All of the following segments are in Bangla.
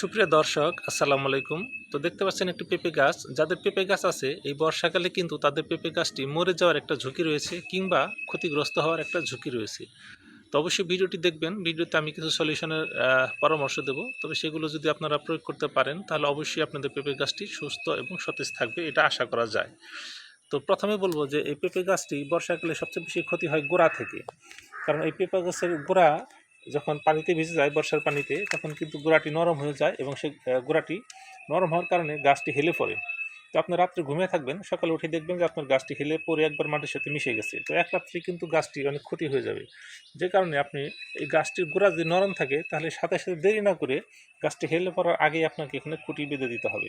সুপ্রিয় দর্শক, আসসালামু আলাইকুম। তো দেখতে পাচ্ছেন একটি পেঁপে গাছ। যাদের পেঁপে গাছ আছে, এই বর্ষাকালে কিন্তু তাদের পেঁপে গাছটি মরে যাওয়ার একটা ঝুঁকি রয়েছে কিংবা ক্ষতিগ্রস্ত হওয়ার একটা ঝুঁকি রয়েছে। তো অবশ্যই ভিডিওটি দেখবেন। ভিডিওতে আমি কিছু সলিউশনের পরামর্শ দেব। তবে সেগুলো যদি আপনারা প্রয়োগ করতে পারেন, তাহলে অবশ্যই আপনাদের পেঁপে গাছটি সুস্থ এবং সতেজ থাকবে, এটা আশা করা যায়। তো প্রথমে বলব যে, এই পেঁপে গাছটি বর্ষাকালে সবচেয়ে বেশি ক্ষতি হয় গোড়া থেকে। কারণ এই পেঁপে গাছের গোড়া যখন পানিতে ভিজে যায়, বর্ষার পানিতে, তখন কিন্তু গোড়াটি নরম হয়ে যায় এবং সেই গোড়াটি নরম হওয়ার কারণে গাছটি হেলে পড়ে। তো আপনি রাত্রে ঘুমিয়ে থাকবেন, সকালে উঠে দেখবেন যে আপনার গাছটি হেলে পরে একবার মাটির সাথে মিশে গেছে। তো এক রাত্রে কিন্তু গাছটি অনেক ক্ষতি হয়ে যাবে। যে কারণে আপনি এই গাছটির গোড়া যদি নরম থাকে, তাহলে সাথে সাথে দেরি না করে গাছটি হেলে পড়ার আগেই আপনাকে এখানে খুঁটি বেঁধে দিতে হবে।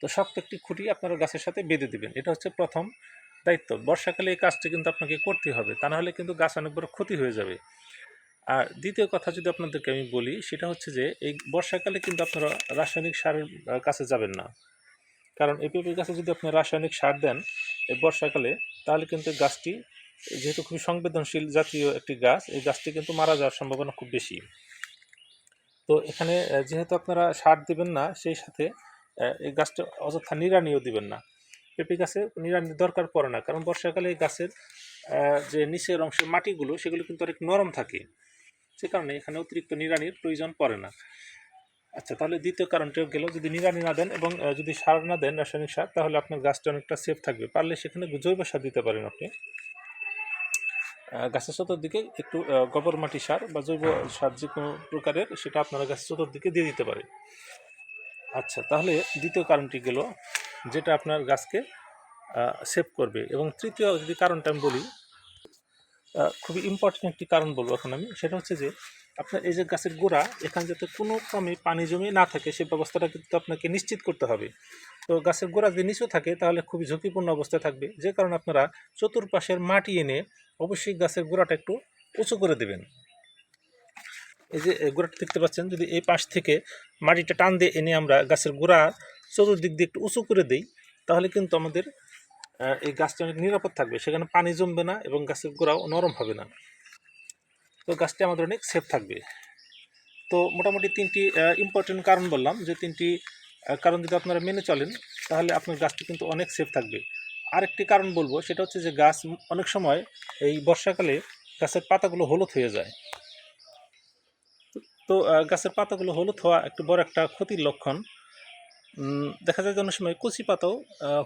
তো শক্ত একটি খুঁটি আপনারা গাছের সাথে বেঁধে দিবেন। এটা হচ্ছে প্রথম দায়িত্ব। বর্ষাকালে এই কাজটি কিন্তু আপনাকে করতে হবে। তা নাহলে কিন্তু গাছ অনেক বড় ক্ষতি হয়ে যাবে। আর দ্বিতীয় কথা যদি আপনাদেরকে আমি বলি, সেটা হচ্ছে যে এই বর্ষাকালে কিন্তু আপনারা রাসায়নিক সারের কাছে যাবেন না। কারণ এই পেঁপে গাছে যদি আপনি রাসায়নিক সার দেন এই বর্ষাকালে, তাহলে কিন্তু গাছটি, যেহেতু খুবই সংবেদনশীল জাতীয় একটি গাছ, এই গাছটি কিন্তু মারা যাওয়ার সম্ভাবনা খুব বেশি। তো এখানে যেহেতু আপনারা সার দিবেন না, সেই সাথে এই গাছটা অযথা নিড়ানিও দিবেন না। পেঁপে গাছে নিড়ানির দরকার পড়ে না, কারণ বর্ষাকালে এই গাছের যে নিচের অংশের মাটিগুলো, সেগুলো কিন্তু অনেক নরম থাকে। সে কারণে এখানে অতিরিক্ত নিড়ানির প্রয়োজন পড়ে না। আচ্ছা তাহলে দ্বিতীয় কারণটা গেল, যদি নিড়ানি না দেন এবং যদি সার না দেন রাসায়নিক সার, তাহলে আপনার গাছটা অনেকটা সেফ থাকবে। পারলে সেখানে জৈব সার দিতে পারেন আপনি। গাছের চতুর্দিকে একটু গোবর মাটি সার বা জৈব সার যে কোনো প্রকারের, সেটা আপনারা গাছের চতুর্দিকে দিয়ে দিতে পারে আচ্ছা তাহলে দ্বিতীয় কারণটি গেল, যেটা আপনার গাছকে সেভ করবে। এবং তৃতীয় যদি কারণটা আমি বলি খুবই ইম্পর্টেন্ট একটি কারণ বলব এখন আমি। সেটা হচ্ছে যে, আপনার এই যে গাছের গোড়া, এখানে যাতে কোনো ক্রমে পানি জমে না থাকে সেই ব্যবস্থাটা কিন্তু আপনাকে নিশ্চিত করতে হবে। তো গাছের গোড়া যদি নিচু থাকে, তাহলে খুবই ঝুঁকিপূর্ণ অবস্থায় থাকবে। যে কারণে আপনারা চতুর্পাশের মাটি এনে অবশ্যই গাছের গোড়াটা একটু উঁচু করে দেবেন। এই যে গোড়াটা দেখতে পাচ্ছেন, যদি এই পাশ থেকে মাটিটা টান দিয়ে এনে আমরা গাছের গোড়া চতুর্দিক দিয়ে একটু উঁচু করে দিই, তাহলে কিন্তু আমাদের এই গাছটি অনেক নিরাপদ থাকবে। সেখানে পানি জমবে না এবং গাছের গোড়াও নরম হবে না। তো গাছটি আমাদের অনেক সেফ থাকবে। তো মোটামুটি তিনটি ইম্পর্টেন্ট কারণ বললাম। যে তিনটি কারণ যদি আপনারা মেনে চলেন, তাহলে আপনার গাছটি কিন্তু অনেক সেফ থাকবে। আরেকটি কারণ বলব, সেটা হচ্ছে যে গাছ অনেক সময় এই বর্ষাকালে গাছের পাতাগুলো হলুদ হয়ে যায়। তো গাছের পাতাগুলো হলুদ হওয়া একটু বড় একটা ক্ষতির লক্ষণ। দেখা যায় যে অনেক সময় কচি পাতাও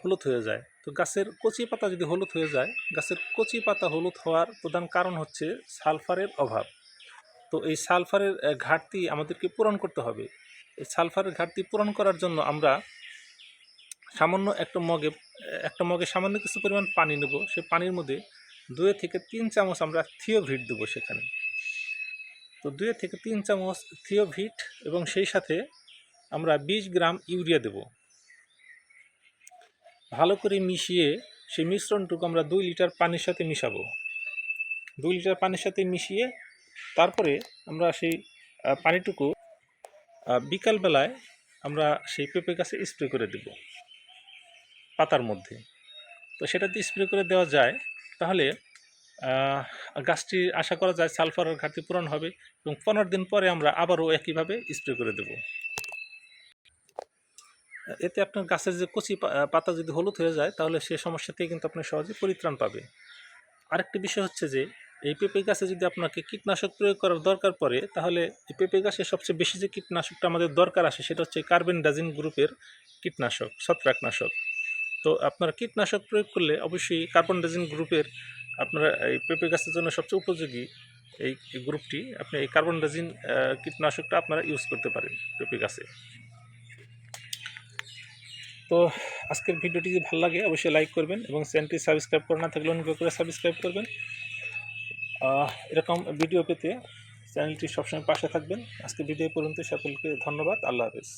হলুদ হয়ে যায়। তো গাছের কচি পাতা যদি হলুদ হয়ে যায়, গাছের কচি পাতা হলুদ হওয়ার প্রধান কারণ হচ্ছে সালফারের অভাব। তো এই সালফারের ঘাটতি আমাদেরকে পূরণ করতে হবে। এই সালফারের ঘাটতি পূরণ করার জন্য আমরা সামান্য একটা মগে একটা মগে সামান্য কিছু পরিমাণ পানি নেব। সেই পানির মধ্যে দুয়ে থেকে তিন চামচ আমরা থিওভিট দেবো সেখানে। তো দুয়ে থেকে তিন চামচ থিওভিট এবং সেই সাথে আমরা বিশ গ্রাম ইউরিয়া দেব। ভালো করে মিশিয়ে সেই মিশ্রণটুকু আমরা দুই লিটার পানির সাথে মিশাবো। দুই লিটার পানির সাথে মিশিয়ে তারপরে আমরা সেই পানিটুকু বিকালবেলায় আমরা সেই পেঁপে গাছে স্প্রে করে দেব পাতার মধ্যে। তো সেটা দিয়ে স্প্রে করে দেওয়া যায়, তাহলে গাছটি আশা করা যায় সালফারের ঘাটতি পূরণ হবে এবং পনেরো দিন পরে আমরা আবারও একইভাবে স্প্রে করে দেব। এতে আপনার গাছের যে কচি পাতা যদি হলুদ হয়ে যায়, তাহলে সে সমস্যা থেকে কিন্তু আপনি সহজে পরিত্রাণ পাবে আরেকটি বিষয় হচ্ছে যে, এই পেঁপে গাছে যদি আপনাকে কীটনাশক প্রয়োগ করার দরকার পড়ে, তাহলে এই পেঁপে গাছে সবচেয়ে বেশি যে কীটনাশকটা আমাদের দরকার আসে, সেটা হচ্ছে কার্বেন ডাজিন গ্রুপের কীটনাশক, ছত্রাকনাশক। তো আপনারা কীটনাশক প্রয়োগ করলে অবশ্যই কার্বন ডাজিন গ্রুপের আপনারা এই পেঁপে গাছের জন্য সবচেয়ে উপযোগী এই গ্রুপটি, আপনি এই কার্বন ডাজিন কীটনাশকটা আপনারা ইউজ করতে পারেন পেঁপে গাছে। তো আজকের ভিডিওটি যদি ভালো লাগে, অবশ্যই লাইক করবেন এবং চ্যানেলটি সাবস্ক্রাইব করে না থাকলে অনুগ্রহ করে সাবস্ক্রাইব করবেন। এরকম ভিডিও পেতে চ্যানেলটি সবসময় পাশে থাকবেন। আজকে ভিডিও পর্যন্ত সকলকে ধন্যবাদ। আল্লাহ হাফেজ।